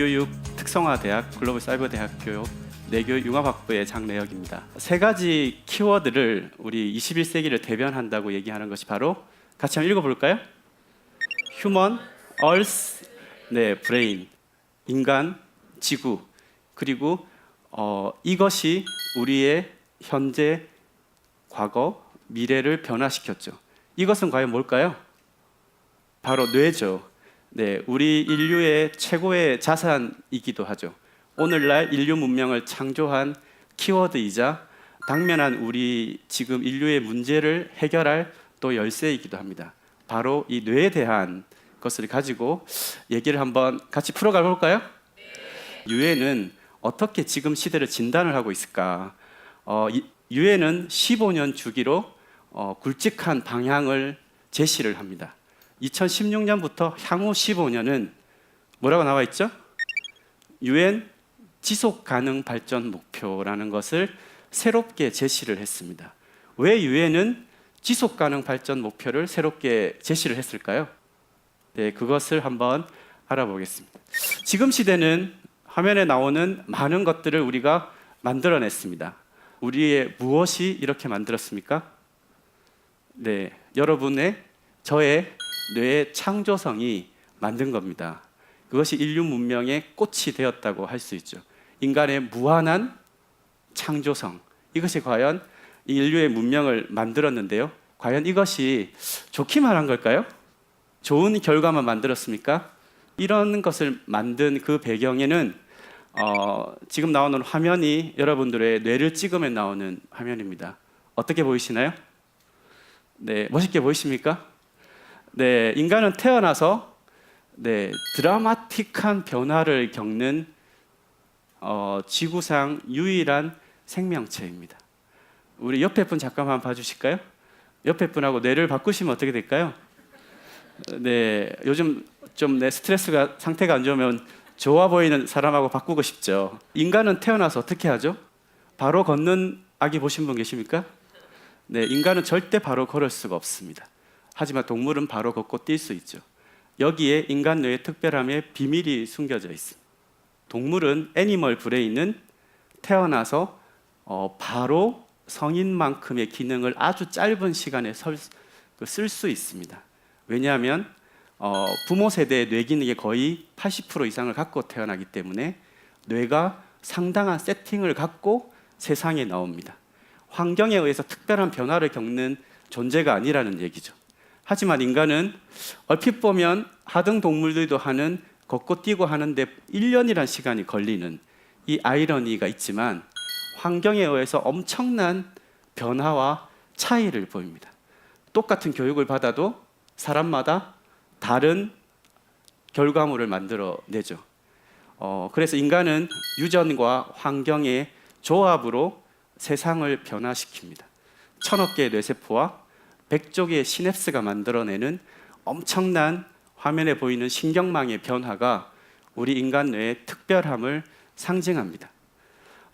내교육 특성화 대학 글로벌 사이버 대학교 내교육 융합학부의 장래혁입니다. 세 가지 키워드를 우리 21세기를 대변한다고 얘기하는 것이 바로 같이 한번 읽어볼까요? 휴먼, 얼스, 네, 브레인, 인간, 지구, 그리고 어, 이것이 우리의 현재, 과거, 미래를 변화시켰죠. 이것은 과연 뭘까요? 바로 뇌죠. 네, 우리 인류의 최고의 자산이기도 하죠. 오늘날 인류 문명을 창조한 키워드이자 당면한 우리 지금 인류의 문제를 해결할 또 열쇠이기도 합니다. 바로 이 뇌에 대한 것을 가지고 얘기를 한번 같이 풀어가 볼까요? 유엔은 어떻게 지금 시대를 진단을 하고 있을까? 어, 이- 유엔은 15년 주기로 어, 굵직한 방향을 제시를 합니다. 2016년부터 향후 15년은 뭐라고 나와 있죠? 유엔 지속 가능 발전 목표라는 것을 새롭게 제시를 했습니다. 왜 유엔은 지속 가능 발전 목표를 새롭게 제시를 했을까요? 네, 그것을 한번 알아보겠습니다. 지금 시대는 화면에 나오는 많은 것들을 우리가 만들어냈습니다. 우리의 무엇이 이렇게 만들었습니까? 네, 여러분의 저의 뇌의 창조성이 만든 겁니다. 그것이 인류 문명의 꽃이 되었다고 할 수 있죠. 인간의 무한한 창조성. 이것이 과연 이 인류의 문명을 만들었는데요. 과연 이것이 좋기만 한 걸까요? 좋은 결과만 만들었습니까? 이런 것을 만든 그 배경에는 어, 지금 나오는 화면이 여러분들의 뇌를 찍으면 나오는 화면입니다. 어떻게 보이시나요? 네, 멋있게 보이십니까? 네, 인간은 태어나서 네, 드라마틱한 변화를 겪는 어, 지구상 유일한 생명체입니다. 우리 옆에 분 잠깐만 봐주실까요? 옆에 분하고 뇌를 바꾸시면 어떻게 될까요? 네, 요즘 좀 내 스트레스가 상태가 안 좋으면 좋아 보이는 사람하고 바꾸고 싶죠. 인간은 태어나서 어떻게 하죠? 바로 걷는 아기 보신 분 계십니까? 네, 인간은 절대 바로 걸을 수가 없습니다. 하지만 동물은 바로 걷고 뛸 수 있죠. 여기에 인간 뇌의 특별함의 비밀이 숨겨져 있습니다. 동물은 애니멀 브레인은 태어나서 어, 바로 성인만큼의 기능을 아주 짧은 시간에 그쓸수 있습니다. 왜냐하면 어, 부모 세대의 뇌 기능의 거의 80% 이상을 갖고 태어나기 때문에 뇌가 상당한 세팅을 갖고 세상에 나옵니다. 환경에 의해서 특별한 변화를 겪는 존재가 아니라는 얘기죠. 하지만 인간은 얼핏 보면 하등 동물들도 하는 걷고 뛰고 하는데 1년이란 시간이 걸리는 이 아이러니가 있지만 환경에 의해서 엄청난 변화와 차이를 보입니다. 똑같은 교육을 받아도 사람마다 다른 결과물을 만들어내죠. 어, 그래서 인간은 유전과 환경의 조합으로 세상을 변화시킵니다. 천억 개의 뇌세포와 백조 개의 시냅스가 만들어내는 엄청난 화면에 보이는 신경망의 변화가 우리 인간 뇌의 특별함을 상징합니다.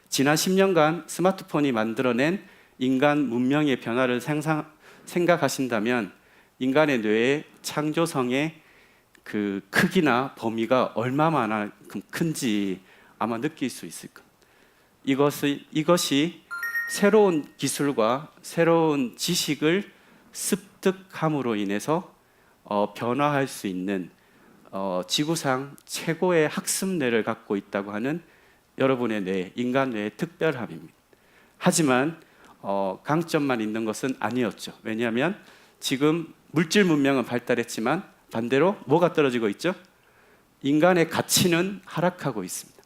지난 10년간 스마트폰이 만들어낸 인간 문명의 변화를 생상, 생각하신다면 인간의 뇌의 창조성의 그 크기나 범위가 얼마만큼 큰지 아마 느낄 수 있을 겁니다. 이것이 새로운 기술과 새로운 지식을 습득함으로 인해서 어, 변화할 수 있는 어, 지구상 최고의 학습뇌를 갖고 있다고 하는 여러분의 뇌, 인간 뇌의 특별함입니다. 하지만 어, 강점만 있는 것은 아니었죠. 왜냐하면 지금 물질 문명은 발달했지만 반대로 뭐가 떨어지고 있죠? 인간의 가치는 하락하고 있습니다.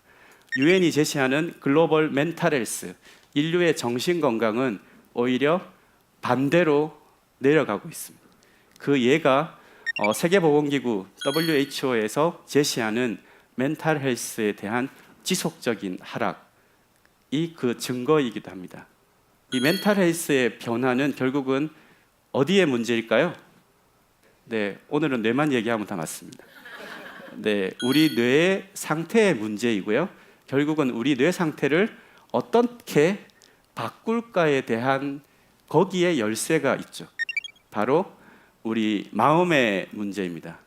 유엔이 제시하는 글로벌 멘탈 헬스, 인류의 정신 건강은 오히려 반대로 내려가고 있습니다. 그 예가 어, 세계보건기구 WHO에서 제시하는 멘탈 헬스에 대한 지속적인 하락이 그 증거이기도 합니다. 이 멘탈 헬스의 변화는 결국은 어디에 문제일까요? 네, 오늘은 뇌만 얘기하면 다 맞습니다. 네, 우리 뇌의 상태의 문제이고요. 결국은 우리 뇌 상태를 어떻게 바꿀까에 대한 거기에 열쇠가 있죠. 바로 우리 마음의 문제입니다.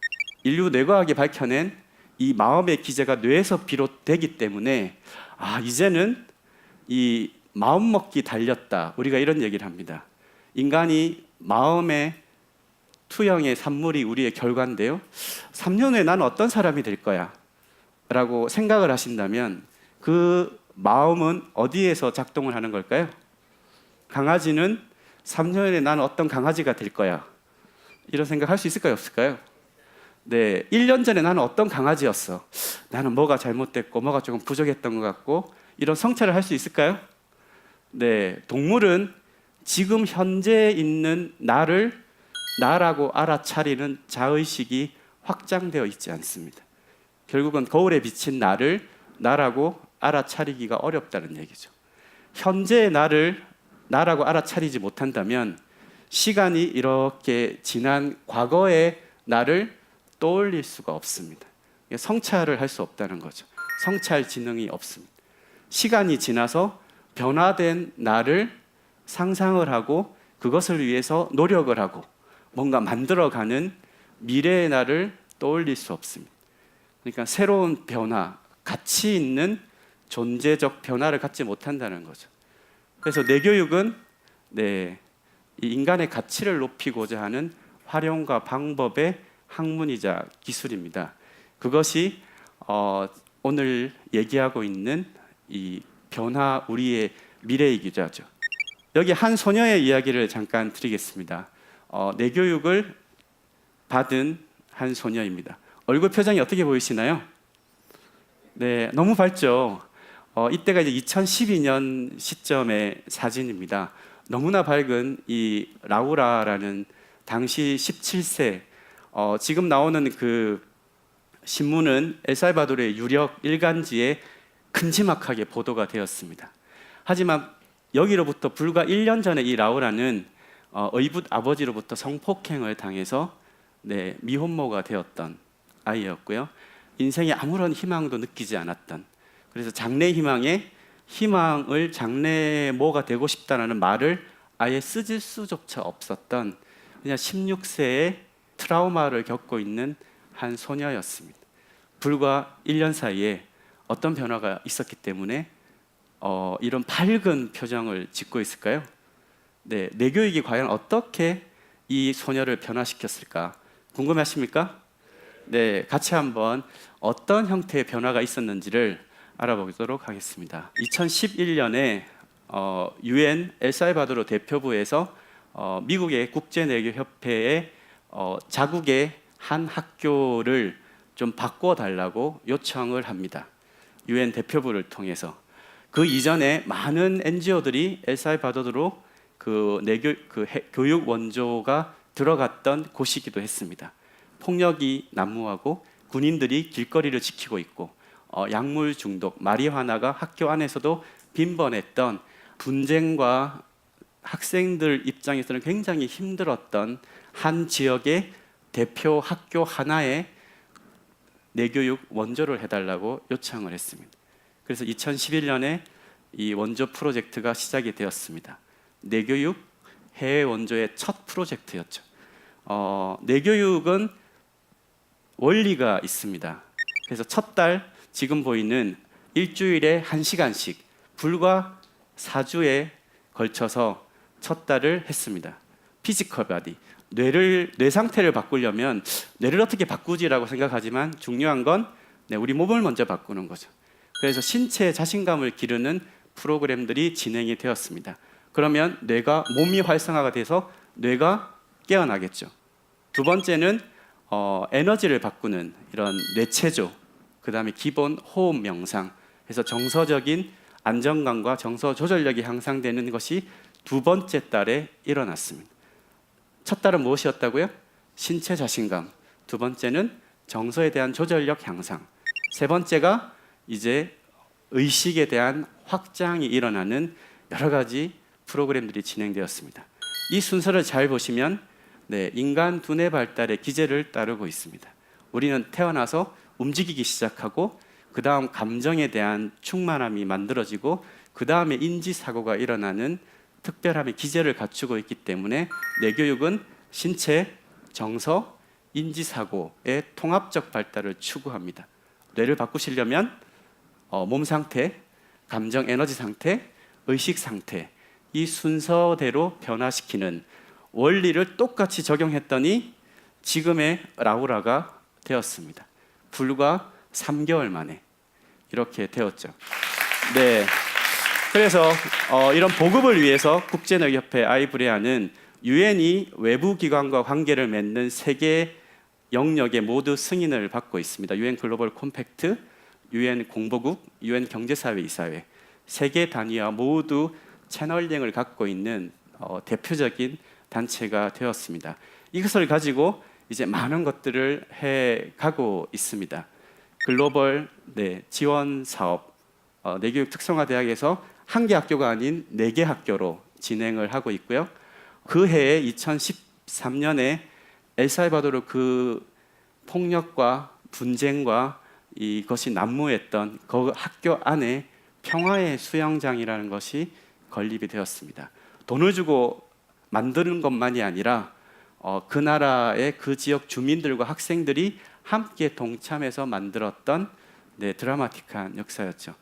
인류 뇌과학이 밝혀낸 이 마음의 기제가 뇌에서 비롯되기 때문에 아 이제는 이 마음 먹기 달렸다. 우리가 이런 얘기를 합니다. 인간이 마음의 투영의 산물이 우리의 결과인데요. 3년 후에 나는 어떤 사람이 될 거야? 라고 생각을 하신다면 그 마음은 어디에서 작동을 하는 걸까요? 강아지는 3년 후에 나는 어떤 강아지가 될 거야? 이런 생각 할 수 있을까요? 없을까요? 네, 1년 전에 나는 어떤 강아지였어? 나는 뭐가 잘못됐고 뭐가 조금 부족했던 것 같고 이런 성찰을 할 수 있을까요? 네, 동물은 지금 현재 있는 나를 나라고 알아차리는 자의식이 확장되어 있지 않습니다. 결국은 거울에 비친 나를 나라고 알아차리기가 어렵다는 얘기죠. 현재의 나를 나라고 알아차리지 못한다면 시간이 이렇게 지난 과거의 나를 떠올릴 수가 없습니다. 성찰을 할 수 없다는 거죠. 성찰 지능이 없습니다. 시간이 지나서 변화된 나를 상상을 하고 그것을 위해서 노력을 하고 뭔가 만들어가는 미래의 나를 떠올릴 수 없습니다. 그러니까 새로운 변화, 가치 있는 존재적 변화를 갖지 못한다는 거죠. 그래서 내 교육은 네, 이 인간의 가치를 높이고자 하는 활용과 방법의 학문이자 기술입니다. 그것이 어, 오늘 얘기하고 있는 이 변화 우리의 미래이기도 하죠. 여기 한 소녀의 이야기를 잠깐 드리겠습니다. 어, 내 교육을 받은 한 소녀입니다. 얼굴 표정이 어떻게 보이시나요? 네, 너무 밝죠. 어, 이때가 이제 2012년 시점의 사진입니다. 너무나 밝은 이 라우라라는 당시 17세 어, 지금 나오는 그 신문은 엘살바도르의 유력 일간지에 큼지막하게 보도가 되었습니다. 하지만 여기로부터 불과 1년 전에 이 라우라는 어, 의붓 아버지로부터 성폭행을 당해서 네, 미혼모가 되었던 아이였고요. 인생에 아무런 희망도 느끼지 않았던 그래서 장래 희망에 희망을 장래모가 되고 싶다라는 말을 아예 쓰질 수조차 없었던 그냥 16세의 트라우마를 겪고 있는 한 소녀였습니다. 불과 1년 사이에 어떤 변화가 있었기 때문에 어, 이런 밝은 표정을 짓고 있을까요? 네, 내 교육이 과연 어떻게 이 소녀를 변화시켰을까 궁금하십니까? 네, 같이 한번 어떤 형태의 변화가 있었는지를 알아보도록 하겠습니다. 2011년에 어, 유엔 엘살바도르 대표부에서 어, 미국의 국제내교협회에 어, 자국의 한 학교를 좀 바꿔달라고 요청을 합니다. 유엔 대표부를 통해서 그 이전에 많은 NGO들이 엘살바도르로 그 내교 그 해, 교육 원조가 들어갔던 곳이기도 했습니다. 폭력이 난무하고 군인들이 길거리를 지키고 있고 어, 약물 중독, 마리화나가 학교 안에서도 빈번했던 분쟁과 학생들 입장에서는 굉장히 힘들었던 한 지역의 대표 학교 하나에 내교육 원조를 해달라고 요청을 했습니다. 그래서 2011년에 이 원조 프로젝트가 시작이 되었습니다. 내교육 해외 원조의 첫 프로젝트였죠. 어, 내교육은 원리가 있습니다. 그래서 첫 달 지금 보이는 일주일에 한 시간씩 불과 4주에 걸쳐서 첫 달을 했습니다. 피지컬 바디. 뇌를 뇌 상태를 바꾸려면 뇌를 어떻게 바꾸지라고 생각하지만 중요한 건 네, 우리 몸을 먼저 바꾸는 거죠. 그래서 신체 자신감을 기르는 프로그램들이 진행이 되었습니다. 그러면 뇌가 몸이 활성화가 돼서 뇌가 깨어나겠죠. 두 번째는 어, 에너지를 바꾸는 이런 뇌체조, 그 다음에 기본 호흡 명상, 그래서 정서적인 안정감과 정서 조절력이 향상되는 것이 두 번째 달에 일어났습니다. 첫 달은 무엇이었다고요? 신체 자신감. 두 번째는 정서에 대한 조절력 향상. 세 번째가 이제 의식에 대한 확장이 일어나는 여러 가지 프로그램들이 진행되었습니다. 이 순서를 잘 보시면 네, 인간 두뇌 발달의 기제를 따르고 있습니다. 우리는 태어나서 움직이기 시작하고 그 다음 감정에 대한 충만함이 만들어지고 그 다음에 인지 사고가 일어나는 특별함의 기제를 갖추고 있기 때문에 뇌 교육은 신체, 정서, 인지 사고의 통합적 발달을 추구합니다. 뇌를 바꾸시려면 어, 몸 상태, 감정 에너지 상태, 의식 상태 이 순서대로 변화시키는 원리를 똑같이 적용했더니 지금의 라우라가 되었습니다. 불과 3개월 만에 이렇게 되었죠. 네. 그래서 어, 이런 보급을 위해서 국제의협회 아이브레아는 유엔이 외부 기관과 관계를 맺는 세계 영역에 모두 승인을 받고 있습니다. 유엔 글로벌 콤팩트, 유엔 공보국, 유엔 경제사회 이사회 세계 단위와 모두 채널링을 갖고 있는 어, 대표적인 단체가 되었습니다. 이것을 가지고 이제 많은 것들을 해 가고 있습니다. 글로벌 네, 지원 사업 어, 내교육 특성화 대학에서 한 개 학교가 아닌 네 개 학교로 진행을 하고 있고요. 그 해에 2013년에 엘살바도르 그 폭력과 분쟁과 이것이 난무했던 그 학교 안에 평화의 수영장이라는 것이 건립이 되었습니다. 돈을 주고 만드는 것만이 아니라 어, 그 나라의 그 지역 주민들과 학생들이 함께 동참해서 만들었던 네, 드라마틱한 역사였죠.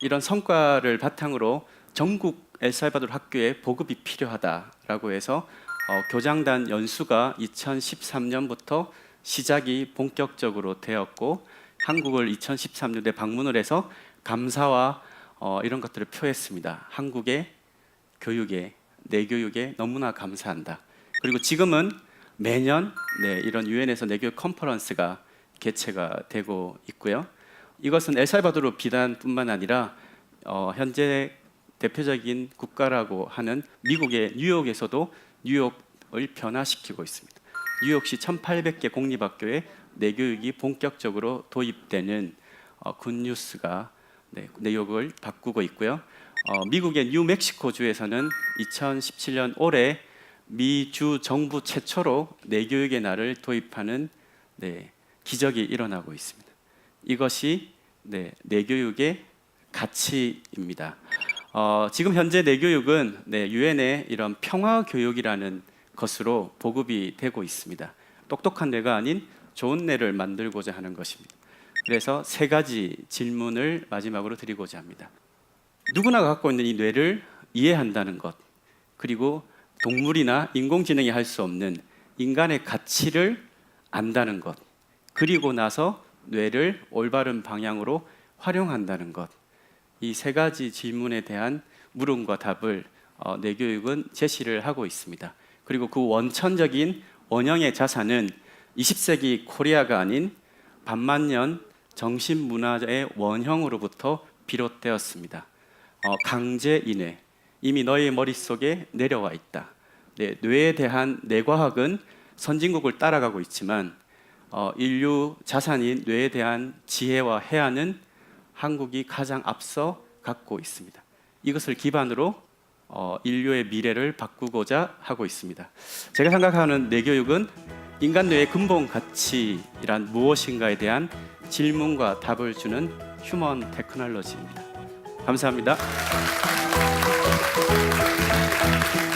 이런 성과를 바탕으로 전국 엘살바도르 학교에 보급이 필요하다라고 해서 어, 교장단 연수가 2013년부터 시작이 본격적으로 되었고 한국을 2013년에 방문을 해서 감사와 어, 이런 것들을 표했습니다. 한국의 교육에 내 교육에 너무나 감사한다. 그리고 지금은 매년 네, 이런 유엔에서 내교육 컨퍼런스가 개최가 되고 있고요. 이것은 엘살바도르 비단뿐만 아니라 어, 현재 대표적인 국가라고 하는 미국의 뉴욕에서도 뉴욕을 변화시키고 있습니다. 뉴욕시 1,800개 공립학교에 내교육이 본격적으로 도입되는 어, 굿뉴스가 네, 내용을 바꾸고 있고요. 어, 미국의 뉴멕시코 주에서는 2017년 올해 미 주 정부 최초로 내교육의 날을 도입하는 네, 기적이 일어나고 있습니다. 이것이 네, 내교육의 가치입니다. 어, 지금 현재 내교육은 네, 유엔의 이런 평화 교육이라는 것으로 보급이 되고 있습니다. 똑똑한 뇌가 아닌 좋은 뇌를 만들고자 하는 것입니다. 그래서 세 가지 질문을 마지막으로 드리고자 합니다. 누구나 갖고 있는 이 뇌를 이해한다는 것, 그리고 동물이나 인공지능이 할 수 없는 인간의 가치를 안다는 것, 그리고 나서 뇌를 올바른 방향으로 활용한다는 것. 이 세 가지 질문에 대한 물음과 답을 어, 내교육은 제시를 하고 있습니다. 그리고 그 원천적인 원형의 자산은 20세기 코리아가 아닌 반만년 정신 문화의 원형으로부터 비롯되었습니다. 어, 강제 인해 이미 너의 머릿속에 내려와 있다. 네, 뇌에 대한 뇌과학은 선진국을 따라가고 있지만 어, 인류 자산인 뇌에 대한 지혜와 해안은 한국이 가장 앞서 갖고 있습니다. 이것을 기반으로 어, 인류의 미래를 바꾸고자 하고 있습니다. 제가 생각하는 뇌교육은 인간 뇌의 근본 가치란 무엇인가에 대한 질문과 답을 주는 휴먼 테크놀로지입니다. 감사합니다. Música